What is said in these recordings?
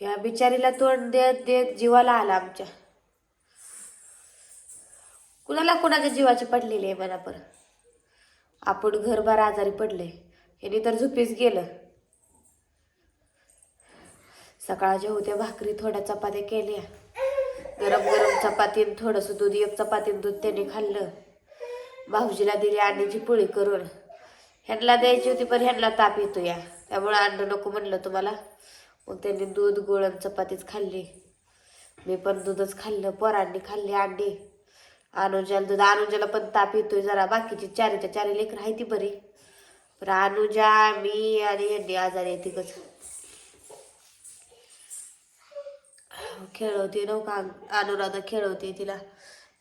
या बिचारीला तोंड देत देत जीवाला आला आमच्या. कुणाला कुणाच्या जीवाची पडलेली आहे मला पर आपण घरभर आजारी पडले यांनी तर झुपीच गेलं. सकाळच्या होत्या भाकरी थोड्या चपात्या केल्या. गरम गरम चपातीन थोडंसं दूध एक चपातीन दूध त्याने खाल्लं. भाऊजीला दिली अंड्याची पोळी करून. ह्यांना द्यायची होती पण ह्यांना ताप येतो या त्यामुळे अंड नको म्हणलं तुम्हाला. मग त्यांनी दूध गोळ चपातीच खाल्ली. मी पण दूधच खाल्लं पोरांनी खाल्ली अंडी. अनुजाला दूध अनुजाला पण ताप येतोय जरा. बाकीची चारीच्या चारी लेकर आहे ती बरी. पण अनुजा मी आणि यांनी आजारी आहे तिकच खेळवते नव्हता अनुराधा खेळवते तिला.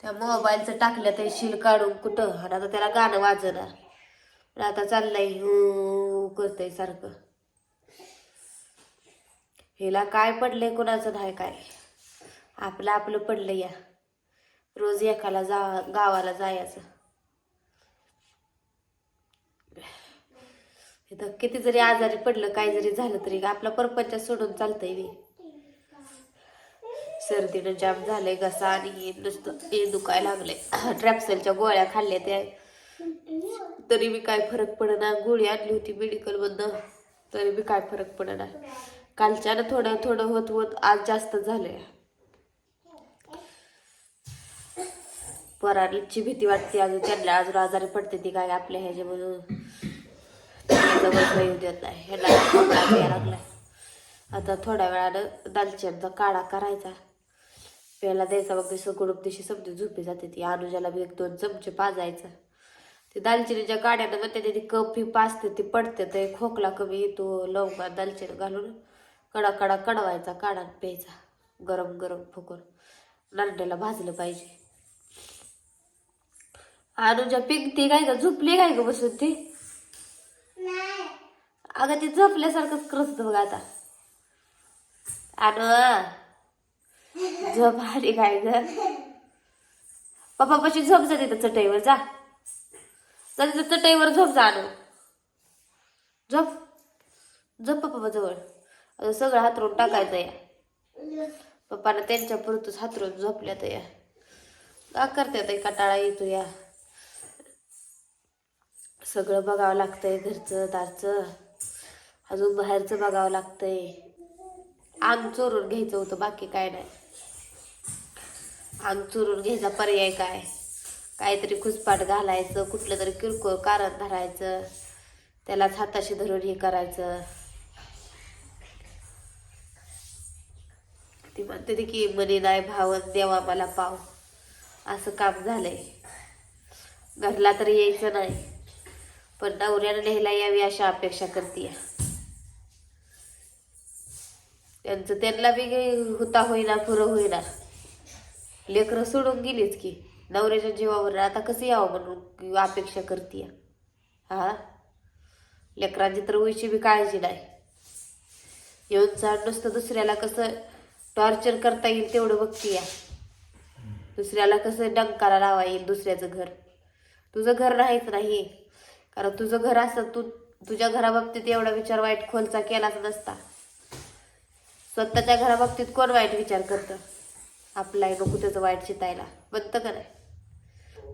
त्या मोबाईलचं टाकलं ते शिल काढून कुठं? आणि आता त्याला गाणं वाजणार आता चाललंय हू करतंय सारखं. हिला काय पडलंय कुणाचं नाही काय? आपलं आपलं पडलं या. रोज एकाला जा गावाला जायचं. इथं किती जरी आजारी पडलं काय जरी झालं तरी आपला परपंच सोडून चालतंय मी सर्दीनं जाम झालंय घसा आणि हे नुसतं हे दुखायला लागलंय. ट्रॅप्सेलच्या गोळ्या खाल्ल्या त्या. तरी मी काय फरक पडना. गोळी आणली होती मेडिकलमधनं. तरी मी काय फरक पडना. कालच्यानं थोडं थोडं होत होत आज जास्त झालंय. परारीची भीती वाटते अजून त्यांना अजून आजारी पडते ती काय आपल्या ह्याच्यामधून जवळ येऊ देत नाही. ह्याला लागलाय. आता थोड्या वेळानं दालचिनीचा काढा करायचा. प्यायला द्यायचा मग दिवस गुडूप दिवशी समजी झोपी जाते ती. अनुजाला बी एक दोन चमचे पाजायचं. ते दालचिनीच्या काड्यानं मग त्याने कप ही पाचते ती पडते ते खोकला कमी येतो लवकर दालचिनी घालून. कडा कडा कडवायचा काढा आणि प्यायचा. गरम गरम फुकून. नांड्याला भाजलं पाहिजे. अनुजा पिंकती काय गं? झोपली काय गं बसून ती? अगं ती झोपल्यासारखंच करत बघ आता. अनु झोप आली काय ग? पप्पा पशी झोप जा तिथं चटईवर जा. जा तिथं चटईवर झोप जा अनु. झोप. झोप पप्पा जवळ आता सगळं हातरून टाकायचं या. पप्पाना त्यांच्या पुरतच हातरून झोपल्यात या. का करते कटाळा येतो या. सगळं बघावं लागतंय घरचं दारचं. अजून बाहेरचं बघावं लागतंय. अंग चोरून घ्यायचं होतं बाकी काय नाही. अंग चोरून घ्यायचा पर्याय काय? काहीतरी खुसपाट घालायचं कुठलं तरी किरकोळ कारण धरायचं. त्यालाच हाताशी धरून हे करायचं. ती म्हणते ती की मनी नाही भावन देवा मला पाव. असं काम झालंय. घरला तर यायचं नाही पण नवऱ्यानं न्यायला यावी अशा अपेक्षा करते त्यांचं त्यांना बी होता होईना पुरं होईना. लेकरं सोडून गेलीच की नवऱ्याच्या जीवावर आता कसं यावं म्हणून अपेक्षा करते हा? लेकरांची तर उयची बी काळजी नाही. येऊन जाण नुसतं दुसऱ्याला कसं टॉर्चर करता येईल तेवढं बघती या. दुसऱ्याला कसं डंकाला लावा येईल दुसऱ्याचं घर. तुझं घर राहायचं नाही कारण तुझं घर असतं तू तुझ्या घराबाबतीत एवढा विचार वाईट खोलचा केलाच नसता. स्वतःच्या घराबाबतीत कोण वाईट विचार करतं? आपला नको त्याचं वाईट चितायला. बंद का नाही?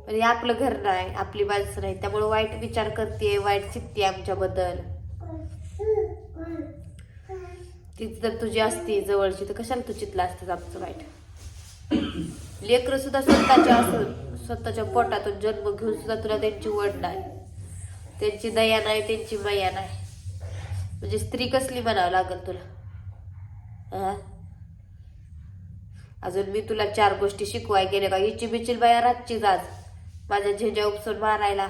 पण हे आपलं घर नाही आपली माणसं नाही. त्यामुळे वाईट विचार करते वाईट चित्ते आमच्याबद्दल. तीच जर तुझी असती जवळची तर कशाला तू चितला असतंस आमचं वाईट? लेकरं सुद्धा स्वतःच्या असं स्वतःच्या पोटातून जन्म घेऊन सुद्धा तुला त्यांची वड नाही. त्यांची दया नाही त्यांची मया नाही. म्हणजे स्त्री कसली म्हणावं लागल तुला? हा अजून मी तुला चार गोष्टी शिकवाय गेले का? हिची बिचिल बाया रातचीच आज. माझ्या झेंजा उपसून मारायला.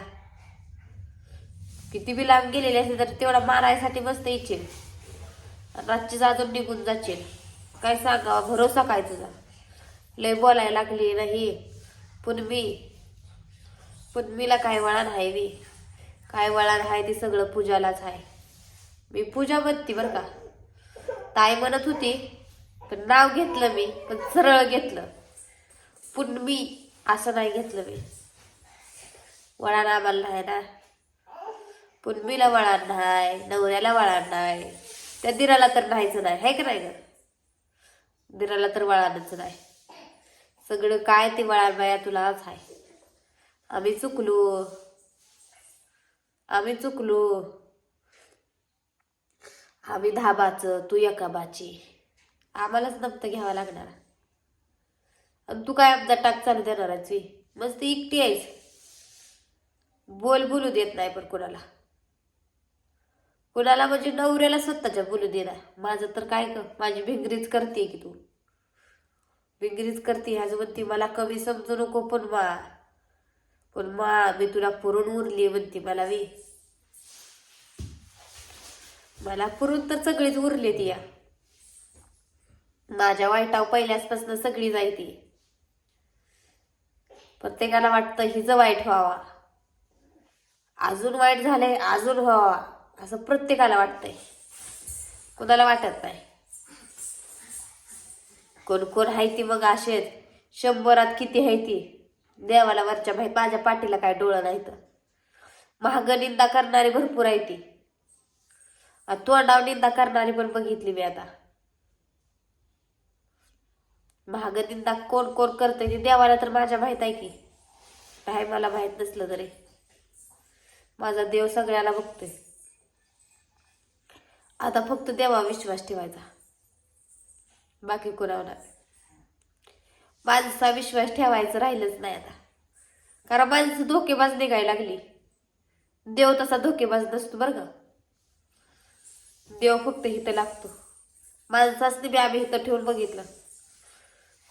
किती बी लांब गेलेली असेल तर तेवढा मारायसाठी मस्त येशील रातचीच अजून निघून जाशील काय सांगावा? भरोसा काय तुझा? लय बोलायला लागली नाही. पण मी पण मीला काय वळण आहे मी काय वळण आहे ते सगळं पूजालाच आहे. मी पूजा म्हणते बरं का. ताई म्हणत होती पण नाव घेतलं मी पण सरळ घेतलं. पण मी असं नाही घेतलं मी. वळण आम्हाला नाही ना. पुन्मीला वळण नाही नवऱ्याला वळण नाही. त्या दिराला तर राहायचं नाही आहे का नाही ग? दिराला तर वळानच नाही. सगळं काय ते वळान बाया तुलाच आहे. आम्ही चुकलो. आम्ही चुकलो. आम्ही दहा तू एका बाची. आम्हालाच नमतं घ्यावं लागणार. आणि तू काय आमचा टाक चालू देणार मस्त एकटी आहेस. बोल बोलू देत नाही पण कोणाला. कुणाला म्हणजे नवऱ्याला स्वतःच्या बोलू दे ना. माझं तर काय क माझी भिंगरीच करते की तू? भिंगरीच करते. ह्याच म्हणते मला कमी समजू नको पण मा पण मा मी तुला पुरून उरली म्हणते मला वी. मला पुरून तर सगळीच उरली ती या माझ्या वाईटाव पहिल्यापासून सगळी जायती प्रत्येकाला वाटतं हिचं वाईट व्हावा. अजून वाईट झालंय अजून व्हावा. असं प्रत्येकाला वाटतंय. कोणाला वाटत नाही. कोण कोण आहे ती मग असेच शंभरात किती आहे ती? देवाला वरच्या भाई माझ्या पाठीला काय डोळं नाही तर. महाग निंदा करणारी भरपूर आहे ती. तोंडाव निंदा करणारी पण बघितली मी आता. महाग निंदा कोण कोण करतंय ती देवाला तर माझ्या माहीत आहे की. काय मला माहीत नसलं तरी. माझा देव सगळ्याला बघतोय. आता फक्त देवा विश्वास ठेवायचा. बाकी कुणावर? माणसा विश्वास ठेवायचं राहिलंच नाही आता. कारण माणसं धोकेबाज निघायला लागली. देव तसा धोकेबाज नसतो बरं का. देव फक्त इथं लागतो. माणसाच बी आम्ही इथं ठेवून बघितलं.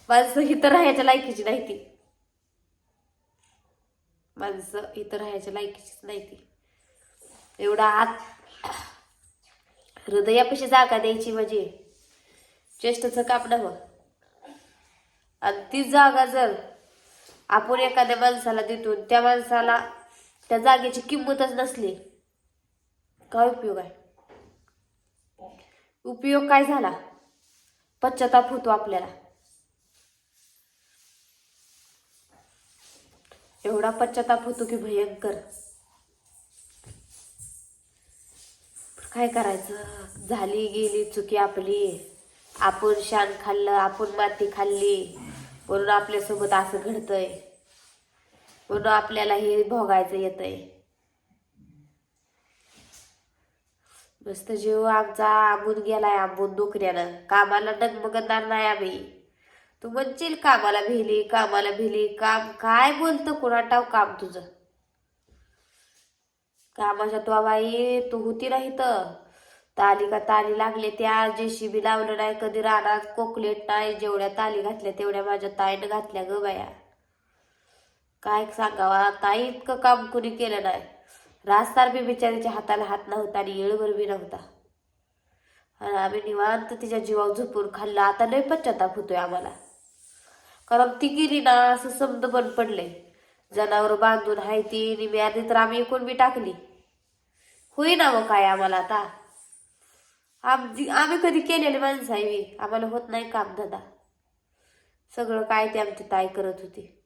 माणसं इथं राहायच्या लायकीची नाही ती. माणसं इथं राहायच्या लायकीचीच नाही ती. एवढा आत हृदयापाशी जागा द्यायची म्हणजे चेष्टाचं कापडावं आणि ती जागा जर आपण एखाद्या माणसाला देतो त्या माणसाला त्या जागेची किंमतच नसली काय उपयोग आहे? उपयोग काय झाला? पश्चाताप होतो आपल्याला. एवढा पश्चाताप होतो की भयंकर. काय करायचं? झाली गेली चुकी आपली. आपण शान खाल्लं आपण माती खाल्ली. म्हणून आपल्यासोबत असं घडतंय. म्हणून आपल्याला हे भोगायचं येतंय. मस्त जीव आमचा आंबून गेलाय आंबून नोकऱ्यानं कामाला डगमगणार नाही आम्ही. तू म्हणशील कामाला भिली कामाला भिली. काम काय बोलतं? कोणाटाव काम तुझं? कामाच्या तो बाई तू होती ना इथं. ताली का ताली लागले त्या जेसीबी लावलं नाही कधी रानात कोकलेट नाही जेवढ्या ताली घातल्या तेवढ्या माझ्या ताईनं घातल्या ग बाया. काय सांगावा ताई इतकं काम कुणी केलं नाही. रास्तार बी बिचारीच्या हाताला हात नव्हता आणि येळभर बी नव्हता. आणि आम्ही निवांत तिच्या जीवावर झोपून खाल्लं. आता लय पश्चाताप होतोय आम्हाला. कारण ती गेली ना असं समद बंद पडले जनावर बांधून हाय ती निमी आधी तर आम्ही एकूण बी टाकली. होईना मग काय आम्हाला आता. आमची आम्ही कधी केलेले माणसं आहे मी. आम्हाला होत नाही काम दादा. सगळं काय ते आमची ताई करत होती.